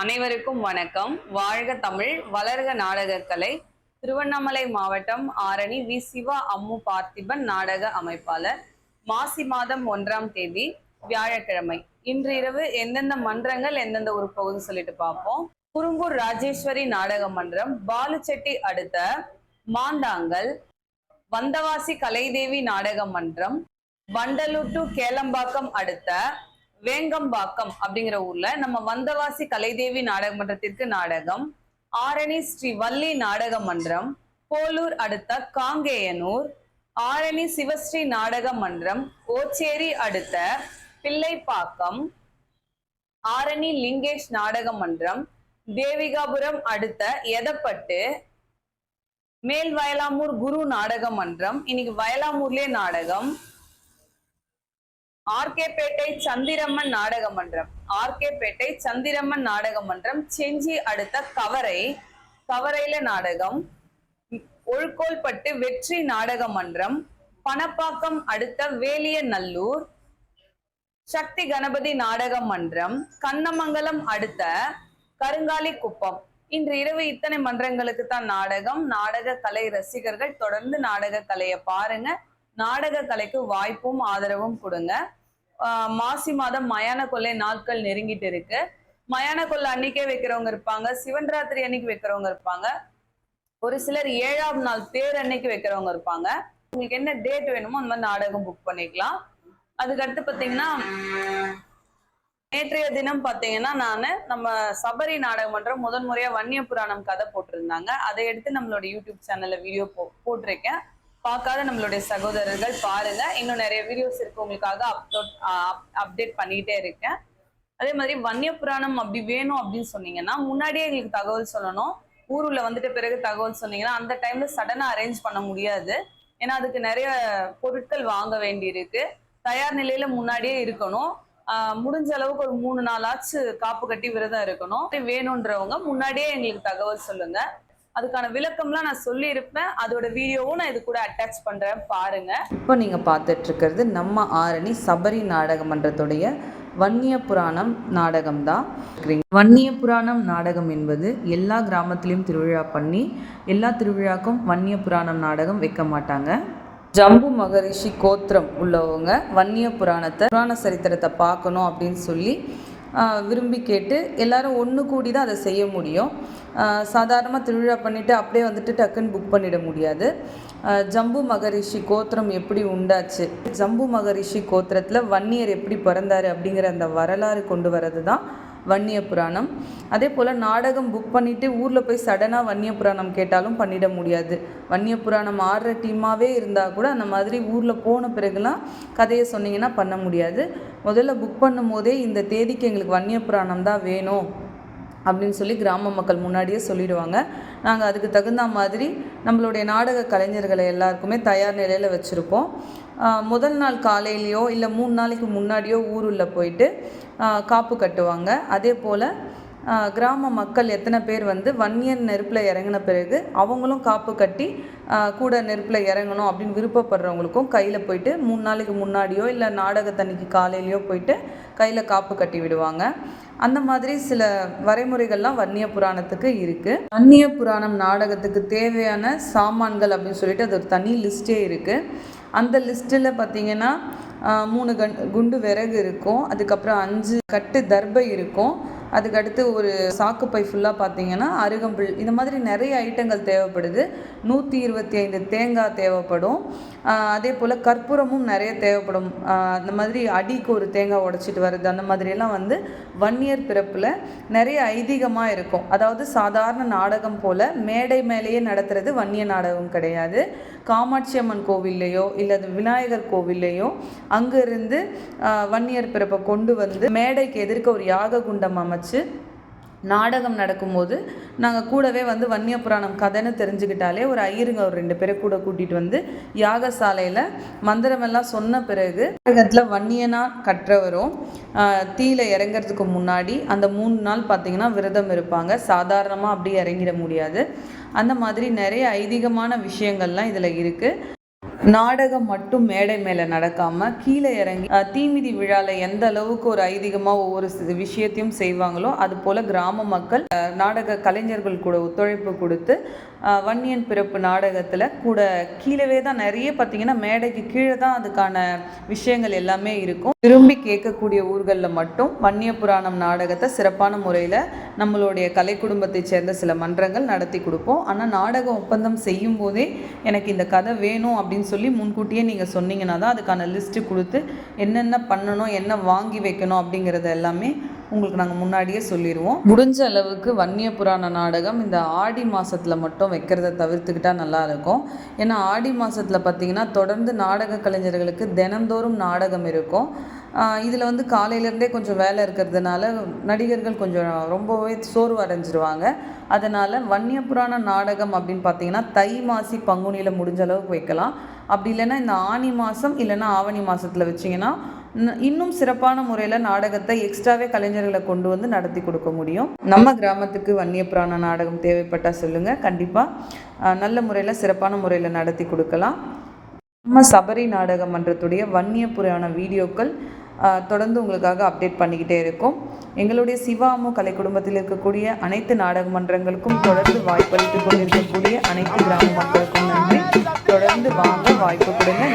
அனைவருக்கும் வணக்கம். வாழ்க தமிழ் வளர்க நாடகக்கலை திருவண்ணாமலை மாவட்டம் ஆரணி வி. சிவா அம்மு பார்த்திபன் நாடக அமைப்பாளர். மாசி மாதம் ஒன்றாம் தேதி வியாழக்கிழமை. இன்று இரவு எந்தெந்த மன்றங்கள் எந்தெந்த ஒரு பகுதி சொல்லிட்டு பார்ப்போம். குறும்பூர் ராஜேஸ்வரி நாடக மன்றம் பாலுச்செட்டி அடுத்த மாந்தாங்கல் வந்தவாசி கலைதேவி நாடக மன்றம் வண்டலூர் டு கேளம்பாக்கம் அடுத்த வேங்கம்பாக்கம் அப்படிங்கிற ஊர்ல நம்ம வந்தவாசி கலைதேவி நாடக மன்றத்திற்கு நாடகம் ஆரணி ஸ்ரீ வள்ளி நாடக மன்றம் போலூர் அடுத்த காங்கேயனூர் ஆரணி சிவஸ்ரீ நாடக மன்றம் ஓச்சேரி அடுத்த பிள்ளைப்பாக்கம் ஆரணி லிங்கேஷ் நாடக மன்றம் தேவிகாபுரம் அடுத்த எதப்பட்டு மேல் வயலாமூர் குரு நாடக மன்றம் இன்னைக்கு வயலாமூர்லே நாடகம் ஆர்கேபேட்டை சந்திரம்மன் நாடக மன்றம். ஆர்கேபேட்டை சந்திரம்மன் நாடக மன்றம். செஞ்சி அடுத்த கவரை கவரையில நாடகம். ஒழுக்கோல்பட்டு வெற்றி நாடக மன்றம். பணப்பாக்கம் அடுத்த வேலியநல்லூர். சக்தி கணபதி நாடக மன்றம். கண்ணமங்கலம் அடுத்த கருங்காலி குப்பம் இன்று இரவு இத்தனை மன்றங்களுக்கு தான் நாடகம். நாடக கலை ரசிகர்கள் தொடர்ந்து நாடக கலையை பாருங்க. நாடக கலைக்கு வாய்ப்பும் ஆதரவும் கொடுங்க. மாசி மாதம் மயான கொள்ளை நாட்கள் நெருங்கிட்டு இருக்கு. மயான கொள்ளை அன்னைக்கே வைக்கிறவங்க இருப்பாங்க. சிவன் ராத்திரி அன்னைக்கு வைக்கிறவங்க இருப்பாங்க. ஒரு சிலர் ஏழாம் நாள் தேர் அன்னைக்கு வைக்கிறவங்க இருப்பாங்க. உங்களுக்கு என்ன டேட் வேணுமோ அந்த மாதிரி நாடகம் புக் பண்ணிக்கலாம். அதுக்கடுத்து பார்த்தீங்கன்னா நேற்றைய தினம் பார்த்தீங்கன்னா நான் நம்ம சபரி நாடகம் மன்றம் முதன் முறையா வன்னிய புராணம் கதை போட்டிருந்தாங்க. அதை எடுத்து நம்மளோட யூடியூப் சேனல்ல வீடியோ போ போட்டிருக்கேன். பார்க்காத நம்மளுடைய சகோதரர்கள் பாருங்க. இன்னும் நிறைய வீடியோஸ் இருக்கு. உங்களுக்காக அப்லோட் அப்டேட் பண்ணிட்டே இருக்கேன். அதே மாதிரி வன்னிய புராணம் அப்படி வேணும் அப்படின்னு சொன்னீங்கன்னா முன்னாடியே எங்களுக்கு தகவல் சொல்லணும். ஊருல வந்துட்டு பிறகு தகவல் சொன்னீங்கன்னா அந்த டைம்ல சடனா அரேஞ்ச் பண்ண முடியாது. ஏன்னா அதுக்கு நிறைய பொருட்கள் வாங்க வேண்டி இருக்கு தயார் நிலையில முன்னாடியே இருக்கணும். முடிஞ்ச அளவுக்கு ஒரு மூணு நாளாச்சு காப்பு கட்டி விரதம் இருக்கணும். வேணுன்றவங்க முன்னாடியே எங்களுக்கு தகவல் சொல்லுங்க. அதுக்கான விளக்கம்லாம் நான் சொல்லியிருப்பேன். அதோட வீடியோவும் நான் இது கூட அட்டாச் பண்ணுறேன் பாருங்க. இப்போ நீங்கள் பார்த்துட்ருக்கிறது நம்ம ஆரணி சபரி நாடகமன்றத்துடைய வன்னிய புராணம் நாடகம் தான் வன்னிய புராணம் நாடகம் என்பது எல்லா கிராமத்துலேயும் திருவிழா பண்ணி எல்லா திருவிழாக்கும் வன்னிய புராணம் நாடகம் வைக்க மாட்டாங்க. ஜம்பு மகரிஷி கோத்திரம் உள்ளவங்க வன்னிய புராணத்தை புராண சரித்திரத்தை பார்க்கணும் அப்படின்னு சொல்லி விரும்பி கேட்டு எல்லாரும் ஒன்று கூடி தான் அதை செய்ய முடியும். சாதாரணமாக திருவிழா பண்ணிவிட்டு அப்படியே வந்துட்டு டக்குன்னு புக் பண்ணிட முடியாது. ஜம்பு மகரிஷி கோத்திரம் எப்படி உண்டாச்சு? ஜம்பு மகரிஷி கோத்திரத்தில் வன்னியர் எப்படி பிறந்தார் அப்படிங்கிற அந்த வரலாறு கொண்டு வரது தான் வன்னிய புராணம் அதே போல் நாடகம் புக் பண்ணிவிட்டு ஊரில் போய் சடனாக வன்னிய புராணம் கேட்டாலும் பண்ணிட முடியாது. வன்னிய புராணம் ஆடுற டீமாகவே இருந்தால் கூட அந்த மாதிரி ஊரில் போன பிறகுலாம் கதையை சொன்னீங்கன்னா பண்ண முடியாது. முதல்ல புக் பண்ணும் போதே இந்த தேதிக்கு எங்களுக்கு வன்னிய புராணம் தான் வேணும் அப்படின்னு சொல்லி கிராம மக்கள் முன்னாடியே சொல்லிடுவாங்க. நாங்கள் அதுக்கு தகுந்த மாதிரி நம்மளுடைய நாடக கலைஞர்களை எல்லாருக்குமே தயார் நிலையில் வச்சுருப்போம். முதல் நாள் காலையிலையோ இல்லை மூணு நாளைக்கு முன்னாடியோ ஊருள்ள போயிட்டு காப்பு கட்டுவாங்க. அதே போல் கிராம மக்கள் எத்தனை பேர் வந்து வன்னியன் நெருப்பில் இறங்கின பிறகு அவங்களும் காப்பு கட்டி கூட நெருப்பில் இறங்கணும் அப்படின்னு விருப்பப்படுறவங்களுக்கும் கையில் போயிட்டு மூணு நாளைக்கு முன்னாடியோ இல்லை நாடகத்தன்னைக்கு காலையிலையோ போயிட்டு கையில் காப்பு கட்டி விடுவாங்க. அந்த மாதிரி சில வரைமுறைகள்லாம் வன்னிய புராணத்துக்கு இருக்குது வன்னிய புராணம் நாடகத்துக்கு தேவையான சாமான்கள் அப்படின்னு சொல்லிட்டு அது ஒரு தனி லிஸ்ட்டே இருக்குது அந்த லிஸ்ட்டில் பார்த்தீங்கன்னா மூணு கண் குண்டு விறகு இருக்கும். அதுக்கப்புறம் அஞ்சு கட்டு தர்பை இருக்கும். அதுக்கடுத்து ஒரு சாக்குப்பை ஃபுல்லாக பார்த்தீங்கன்னா அருகம்புல். இந்த மாதிரி நிறைய ஐட்டங்கள் தேவைப்படுது. நூற்றி இருபத்தி ஐந்து தேங்காய் தேவைப்படும். அதே போல் கற்பூரமும் நிறைய தேவைப்படும். அந்த மாதிரி அடிக்கு ஒரு தேங்காய் உடைச்சிட்டு வர்றது அந்த மாதிரியெல்லாம் வந்து வன்னியர் பிறப்பில் நிறைய ஐதீகமாக இருக்கும். அதாவது சாதாரண நாடகம் போல் மேடை மேலேயே நடத்துறது வன்னிய நாடகம் கிடையாது. காமாட்சி அம்மன் கோவில்லையோ இல்லை விநாயகர் கோவில்லையோ அங்கேருந்து வன்னியர் பிறப்பை கொண்டு வந்து மேடைக்கு எதிர்க்க ஒரு யாக குண்டம் அமைச்சு நாடகம் நடக்கும்போது நாங்கள் கூடவே வந்து வன்னிய புராணம் கதைன்னு தெரிஞ்சுக்கிட்டாலே ஒரு ஐயருங்க ஒரு ரெண்டு பேரை கூட கூட்டிகிட்டு வந்து யாகசாலையில் மந்திரமெல்லாம் சொன்ன பிறகு நாடகத்தில் வன்னியனா கற்றவரும் தீயில இறங்குறதுக்கு முன்னாடி அந்த மூணு நாள் பார்த்தீங்கன்னா விரதம் இருப்பாங்க. சாதாரணமாக அப்படியே இறங்கிட முடியாது. அந்த மாதிரி நிறைய ஐதீகமான விஷயங்கள்லாம் இதில் இருக்குது நாடகம் மட்டும் மேடை மேலே நடக்காமல் கீழே இறங்கி தீமிதி விழாவில் எந்த அளவுக்கு ஒரு ஐதீகமாக ஒவ்வொரு விஷயத்தையும் செய்வாங்களோ அது போல் கிராம மக்கள் நாடக கலைஞர்கள் கூட ஒத்துழைப்பு கொடுத்து வன்னியன் பிறப்பு நாடகத்தில் கூட கீழவே தான் நிறைய பார்த்தீங்கன்னா மேடைக்கு கீழே தான் அதுக்கான விஷயங்கள் எல்லாமே இருக்கும். விரும்பி கேட்கக்கூடிய ஊர்களில் மட்டும் வன்னிய புராணம் நாடகத்தை சிறப்பான முறையில் நம்மளுடைய கலை குடும்பத்தைச் சேர்ந்த சில மன்றங்கள் நடத்தி கொடுப்போம். ஆனால் நாடக ஒப்பந்தம் செய்யும் போதே எனக்கு இந்த கதை வேணும் அப்படின்னு சொல்லி முன்கூட்டியே நீங்கள் சொன்னீங்கன்னா தான் அதுக்கான லிஸ்ட்டு கொடுத்து என்னென்ன பண்ணணும் என்ன வாங்கி வைக்கணும் அப்படிங்கிறது எல்லாமே உங்களுக்கு நாங்கள் முன்னாடியே சொல்லிடுவோம் முடிஞ்ச அளவுக்கு வன்னிய புராண நாடகம் இந்த ஆடி மாதத்தில் மட்டும் வைக்கிறத தவிர்த்துக்கிட்டால் நல்லா இருக்கும். ஏன்னா ஆடி மாதத்தில் பார்த்திங்கன்னா தொடர்ந்து நாடக கலைஞர்களுக்கு தினந்தோறும் நாடகம் இருக்கும். இதில் வந்து காலையிலேருந்தே கொஞ்சம் வேலை இருக்கிறதுனால நடிகர்கள் கொஞ்சம் ரொம்பவே சோர்வு அடைஞ்சிருவாங்க. அதனால் வன்னிய புராண நாடகம் அப்படின்னு பார்த்தீங்கன்னா தை மாசி பங்குனியில் முடிஞ்ச அளவுக்கு வைக்கலாம். அப்படி இல்லைன்னா இந்த ஆனி மாதம் இல்லைன்னா ஆவணி மாதத்தில் வச்சிங்கன்னா இன்னும் இன்னும் சிறப்பான முறையில் நாடகத்தை எக்ஸ்ட்ராவே கலைஞர்களை கொண்டு வந்து நடத்தி கொடுக்க முடியும். நம்ம கிராமத்துக்கு வன்னிய புராண நாடகம் தேவைப்பட்டால் சொல்லுங்கள் கண்டிப்பாக நல்ல முறையில் சிறப்பான முறையில் நடத்தி கொடுக்கலாம். நம்ம சபரி நாடக மன்றத்துடைய வன்னிய புராண வீடியோக்கள் தொடர்ந்து உங்களுக்காக அப்டேட் பண்ணிக்கிட்டே இருக்கும். எங்களுடைய சிவாமு கலை குடும்பத்தில் இருக்கக்கூடிய அனைத்து நாடக மன்றங்களுக்கும் தொடர்ந்து வாய்ப்பளித்து கொண்டிருக்கக்கூடிய அனைத்து கிராம மக்களுக்கும் நன்றி. தொடர்ந்து வாங்க வாய்ப்பு கொடுங்க.